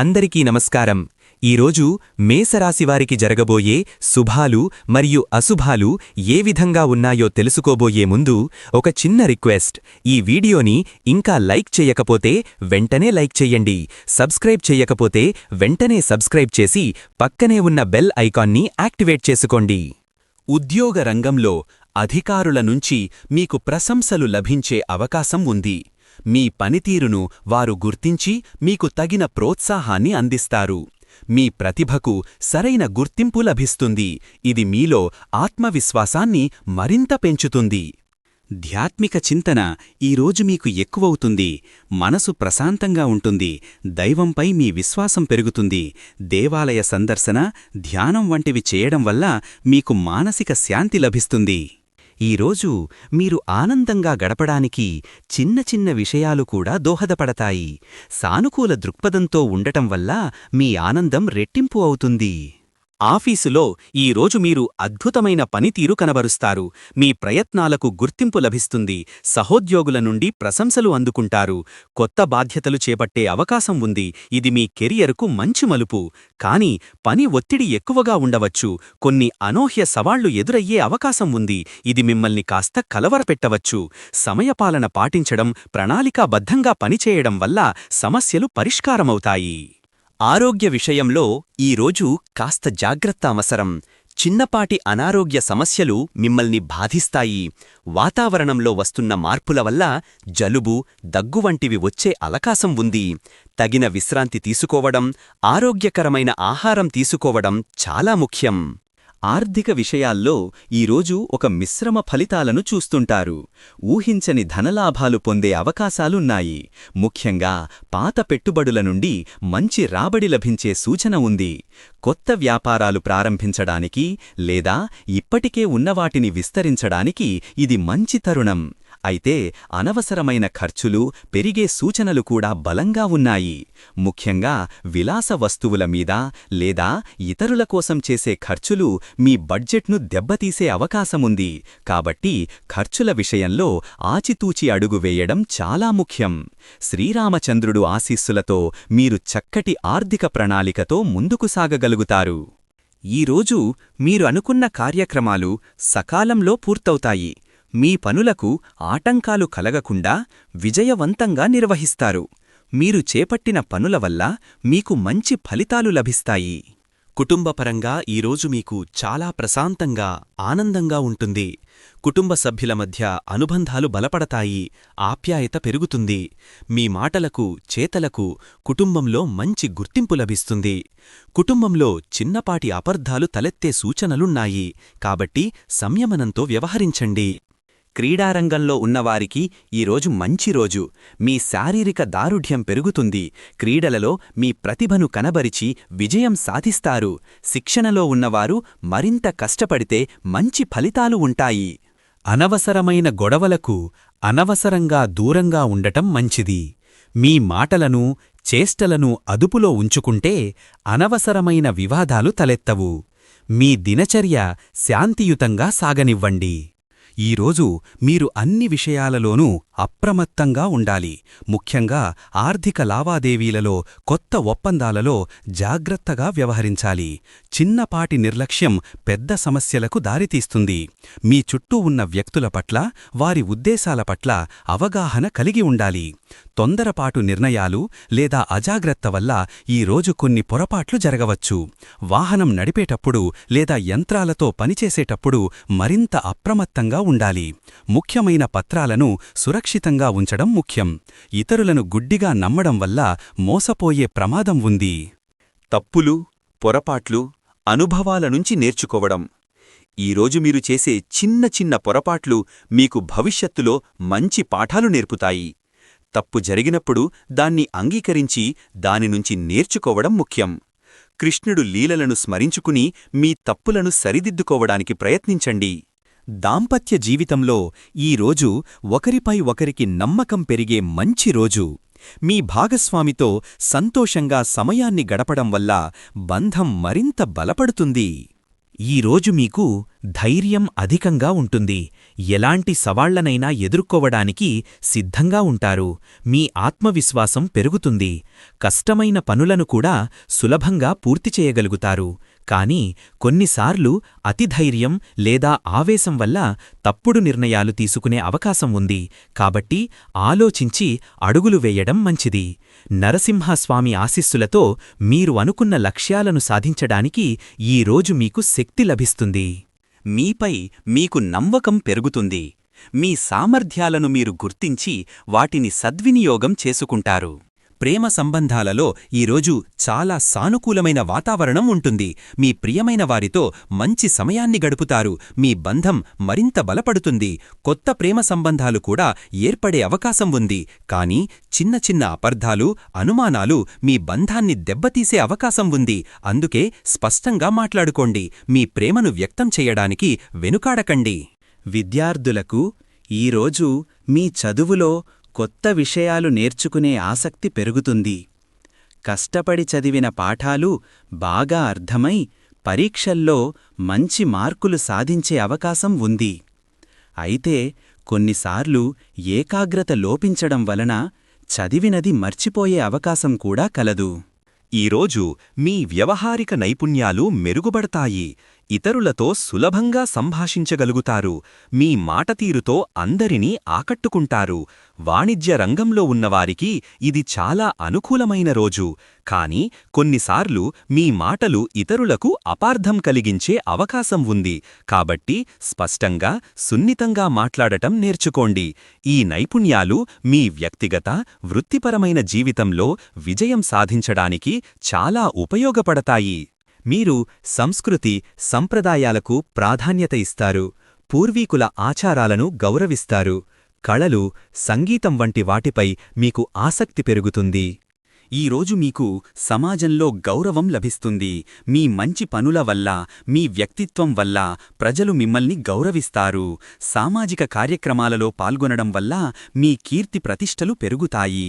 అందరికీ నమస్కారం. ఈరోజు మేసరాశివారికి జరగబోయే శుభాలు మరియు అశుభాలు ఏ విధంగా ఉన్నాయో తెలుసుకోబోయే ముందు ఒక చిన్న రిక్వెస్ట్. ఈ వీడియోని ఇంకా లైక్ చేయకపోతే వెంటనే లైక్ చెయ్యండి సబ్స్క్రైబ్ చేయకపోతే వెంటనే సబ్స్క్రైబ్ చేసి పక్కనే ఉన్న బెల్ ఐకాన్ని యాక్టివేట్ చేసుకోండి. ఉద్యోగ రంగంలో అధికారుల నుంచి మీకు ప్రశంసలు లభించే అవకాశం ఉంది. మీ పనితీరును వారు గుర్తించి మీకు తగిన ప్రోత్సాహాన్ని అందిస్తారు. మీ ప్రతిభకు సరైన గుర్తింపు లభిస్తుంది. ఇది మీలో ఆత్మవిశ్వాసాన్ని మరింత పెంచుతుంది. ధ్యాత్మిక చింతన ఈరోజు మీకు ఎక్కువవుతుంది. మనసు ప్రశాంతంగా ఉంటుంది. దైవంపై మీ విశ్వాసం పెరుగుతుంది. దేవాలయ సందర్శన ధ్యానం వంటివి చేయడం వల్ల మీకు మానసిక శాంతి లభిస్తుంది. ఈరోజు మీరు ఆనందంగా గడపడానికి చిన్న చిన్న విషయాలు కూడా దోహదపడతాయి. సానుకూల దృక్పథంతో ఉండటం వల్ల మీ ఆనందం రెట్టింపు అవుతుంది. ఆఫీసులో ఈరోజు మీరు అద్భుతమైన పనితీరు కనబరుస్తారు. మీ ప్రయత్నాలకు గుర్తింపు లభిస్తుంది. సహోద్యోగుల నుండి ప్రశంసలు అందుకుంటారు. కొత్త బాధ్యతలు చేపట్టే అవకాశం ఉంది. ఇది మీ కెరియర్కు మంచి మలుపు. కానీ పని ఒత్తిడి ఎక్కువగా ఉండవచ్చు. కొన్ని అనోహ్య సవాళ్ళు ఎదురయ్యే అవకాశం ఉంది. ఇది మిమ్మల్ని కాస్త కలవరపెట్టవచ్చు. సమయపాలన పాటించడం ప్రణాళికాబద్ధంగా పనిచేయడం వల్ల సమస్యలు పరిష్కారమవుతాయి. ఆరోగ్య విషయంలో ఈరోజు కాస్త జాగ్రత్త అవసరం చిన్నపాటి అనారోగ్య సమస్యలు మిమ్మల్ని బాధిస్తాయి. వాతావరణంలో వస్తున్న మార్పుల వల్ల జలుబు దగ్గు వంటివి వచ్చే అవకాశం ఉంది. తగిన విశ్రాంతి తీసుకోవడం ఆరోగ్యకరమైన ఆహారం తీసుకోవడం చాలా ముఖ్యం. ఆర్థిక విషయాల్లో ఈరోజు ఒక మిశ్రమ ఫలితాలను చూస్తుంటారు. ఊహించని ధనలాభాలు పొందే అవకాశాలున్నాయి. ముఖ్యంగా పాత పెట్టుబడుల నుండి మంచి రాబడి లభించే సూచన ఉంది. కొత్త వ్యాపారాలు ప్రారంభించడానికి లేదా ఇప్పటికే ఉన్నవాటిని విస్తరించడానికి ఇది మంచి తరుణం. అయితే అనవసరమైన ఖర్చులు పెరిగే సూచనలు కూడా బలంగా ఉన్నాయి. ముఖ్యంగా విలాస వస్తువుల మీద లేదా ఇతరుల కోసం చేసే ఖర్చులు మీ బడ్జెట్ను దెబ్బతీసే అవకాశముంది. కాబట్టి ఖర్చుల విషయంలో ఆచితూచి అడుగు వేయడం చాలా ముఖ్యం. శ్రీరామచంద్రుడు ఆశీస్సులతో మీరు చక్కటి ఆర్థిక ప్రణాళికతో ముందుకు సాగగలుగుతారు. ఈరోజు మీరు అనుకున్న కార్యక్రమాలు సకాలంలో పూర్తవుతాయి. మీ పనులకు ఆటంకాలు కలగకుండా విజయవంతంగా నిర్వహిస్తారు. మీరు చేపట్టిన పనుల వల్ల మీకు మంచి ఫలితాలు లభిస్తాయి. కుటుంబపరంగా ఈరోజు మీకు చాలా ప్రశాంతంగా ఆనందంగా ఉంటుంది. కుటుంబ సభ్యుల మధ్య అనుబంధాలు బలపడతాయి ఆప్యాయత పెరుగుతుంది. మీ మాటలకు చేతలకు కుటుంబంలో మంచి గుర్తింపు లభిస్తుంది. కుటుంబంలో చిన్నపాటి అపర్ధాలు తలెత్తే సూచనలున్నాయి. కాబట్టి సంయమనంతో వ్యవహరించండి. క్రీడారంగంలో ఉన్నవారికి ఈరోజు మంచి రోజు. మీ శారీరక దారుఢ్యం పెరుగుతుంది. క్రీడలలో మీ ప్రతిభను కనబరిచి విజయం సాధిస్తారు. శిక్షణలో ఉన్నవారు మరింత కష్టపడితే మంచి ఫలితాలు ఉంటాయి. అనవసరమైన గొడవలకు అనవసరంగా దూరంగా ఉండటం మంచిది. మీ మాటలను చేష్టలను అదుపులో ఉంచుకుంటే అనవసరమైన వివాదాలు తలెత్తవు. మీ దినచర్య శాంతియుతంగా సాగనివ్వండి. ఈరోజు మీరు అన్ని విషయాలలోనూ అప్రమత్తంగా ఉండాలి. ముఖ్యంగా ఆర్థిక లావాదేవీలలో కొత్త ఒప్పందాలలో జాగ్రత్తగా వ్యవహరించాలి. చిన్నపాటి నిర్లక్ష్యం పెద్ద సమస్యలకు దారితీస్తుంది. మీ చుట్టూ ఉన్న వ్యక్తుల పట్ల వారి ఉద్దేశాల పట్ల అవగాహన కలిగి ఉండాలి. తొందరపాటు నిర్ణయాలు లేదా అజాగ్రత్త వల్ల ఈరోజు కొన్ని పొరపాట్లు జరగవచ్చు. వాహనం నడిపేటప్పుడు లేదా యంత్రాలతో పనిచేసేటప్పుడు మరింత అప్రమత్తంగా ఉండాలి. ముఖ్యమైన పత్రాలను సురక్షితంగా ఉంచడం ముఖ్యం. ఇతరులను గుడ్డిగా నమ్మడం వల్ల మోసపోయే ప్రమాదం ఉంది. తప్పులు పొరపాట్లు అనుభవాల నుంచి నేర్చుకోవడం. ఈరోజు మీరు చేసే చిన్న చిన్న పొరపాట్లు మీకు భవిష్యత్తులో మంచి పాఠాలు నేర్పుతాయి. తప్పు జరిగినప్పుడు దాన్ని అంగీకరించి దానినుంచి నేర్చుకోవడం ముఖ్యం. కృష్ణుడు లీలలను స్మరించుకుని మీ తప్పులను సరిదిద్దుకోవడానికి ప్రయత్నించండి. దాంపత్య జీవితంలో ఈ రోజు ఒకరిపై ఒకరికి నమ్మకం పెరిగే మంచి రోజు. మీ భాగస్వామితో సంతోషంగా సమయాన్ని గడపడం వల్ల బంధం మరింత బలపడుతుంది. ఈరోజు మీకు ధైర్యం అధికంగా ఉంటుంది. ఎలాంటి సవాళ్ళనైనా ఎదుర్కోవడానికి సిద్ధంగా ఉంటారు. మీ ఆత్మవిశ్వాసం పెరుగుతుంది. కష్టమైన పనులను కూడా సులభంగా పూర్తి చేయగలుగుతారు. కానీ కొన్నిసార్లు అతిధైర్యం లేదా ఆవేశం వల్ల తప్పుడు నిర్ణయాలు తీసుకునే అవకాశం ఉంది. కాబట్టి ఆలోచించి అడుగులు వేయడం మంచిది. నరసింహస్వామి ఆశీస్సులతో మీరు అనుకున్న లక్ష్యాలను సాధించడానికి ఈరోజు మీకు శక్తి లభిస్తుంది. మీపై మీకు నమ్మకం పెరుగుతుంది. మీ సామర్థ్యాలను మీరు గుర్తించి వాటిని సద్వినియోగం చేసుకుంటారు. ప్రేమ సంబంధాలలో ఈరోజు చాలా సానుకూలమైన వాతావరణం ఉంటుంది. మీ ప్రియమైన వారితో మంచి సమయాన్ని గడుపుతారు. మీ బంధం మరింత బలపడుతుంది. కొత్త ప్రేమ సంబంధాలు కూడా ఏర్పడే అవకాశం ఉంది. కానీ చిన్న చిన్న అపర్ధాలు అనుమానాలు మీ బంధాన్ని దెబ్బతీసే అవకాశం ఉంది. అందుకే స్పష్టంగా మాట్లాడుకోండి. మీ ప్రేమను వ్యక్తం చేయడానికి వెనుకాడకండి. విద్యార్థులకు ఈరోజు మీ చదువులో కొత్త విషయాలు నేర్చుకునే ఆసక్తి పెరుగుతుంది. కష్టపడి చదివిన పాఠాలు బాగా అర్థమై పరీక్షల్లో మంచి మార్కులు సాధించే అవకాశం ఉంది. అయితే కొన్నిసార్లు ఏకాగ్రత లోపించడం వలన చదివినది మర్చిపోయే అవకాశం కూడా కలదు. ఈరోజు మీ వ్యవహారిక నైపుణ్యాలు మెరుగుబడతాయి ఇతరులతో సులభంగా సంభాషించగలుగుతారు. మీ మాటతీరుతో అందరినీ ఆకట్టుకుంటారు. వాణిజ్య రంగంలో ఉన్నవారికి ఇది చాలా అనుకూలమైన రోజు. కాని కొన్నిసార్లు మీ మాటలు ఇతరులకు అపార్థం కలిగించే అవకాశం ఉంది. కాబట్టి స్పష్టంగా సున్నితంగా మాట్లాడటం నేర్చుకోండి. ఈ నైపుణ్యాలు మీ వ్యక్తిగత వృత్తిపరమైన జీవితంలో విజయం సాధించడానికి చాలా ఉపయోగపడతాయి. మీరు సంస్కృతి సంప్రదాయాలకు ప్రాధాన్యత ఇస్తారు పూర్వీకుల ఆచారాలను గౌరవిస్తారు కళలు సంగీతం వంటి వాటిపై మీకు ఆసక్తి పెరుగుతుంది. ఈరోజు మీకు సమాజంలో గౌరవం లభిస్తుంది. మీ మంచి పనుల వల్ల మీ వ్యక్తిత్వం వల్ల ప్రజలు మిమ్మల్ని గౌరవిస్తారు. సామాజిక కార్యక్రమాలలో పాల్గొనడం వల్ల మీ కీర్తి ప్రతిష్టలు పెరుగుతాయి.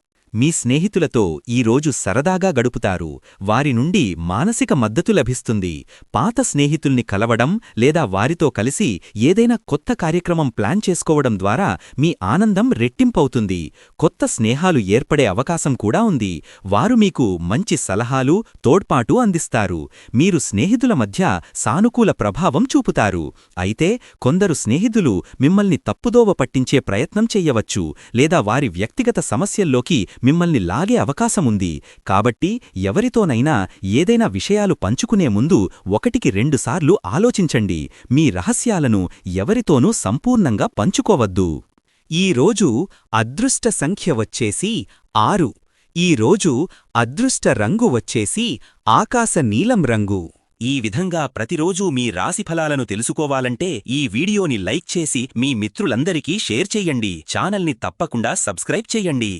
మీ స్నేహితులతో ఈరోజు సరదాగా గడుపుతారు. వారి నుండి మానసిక మద్దతు లభిస్తుంది. పాత స్నేహితుల్ని కలవడం లేదా వారితో కలిసి ఏదైనా కొత్త కార్యక్రమం ప్లాన్ చేసుకోవడం ద్వారా మీ ఆనందం రెట్టింపవుతుంది. కొత్త స్నేహాలు ఏర్పడే అవకాశం కూడా ఉంది. వారు మీకు మంచి సలహాలు తోడ్పాటు అందిస్తారు. మీరు స్నేహితుల మధ్య సానుకూల ప్రభావం చూపుతారు. అయితే కొందరు స్నేహితులు మిమ్మల్ని తప్పుదోవ పట్టించే ప్రయత్నం చెయ్యవచ్చు లేదా వారి వ్యక్తిగత సమస్యల్లోకి మిమ్మల్ని లాగే అవకాశముంది. కాబట్టి ఎవరితోనైనా ఏదైనా విషయాలు పంచుకునే ముందు ఒకటికి రెండుసార్లు ఆలోచించండి. మీ రహస్యాలను ఎవరితోనూ సంపూర్ణంగా పంచుకోవద్దు. ఈరోజు అదృష్ట సంఖ్య వచ్చేసి ఆరు. ఈరోజు అదృష్ట రంగు వచ్చేసి ఆకాశ నీలం రంగు. ఈ విధంగా ప్రతిరోజూ మీ రాశిఫలాలను తెలుసుకోవాలంటే ఈ వీడియోని లైక్ చేసి మీ మిత్రులందరికీ షేర్ చెయ్యండి ఛానల్ని తప్పకుండా సబ్స్క్రైబ్ చెయ్యండి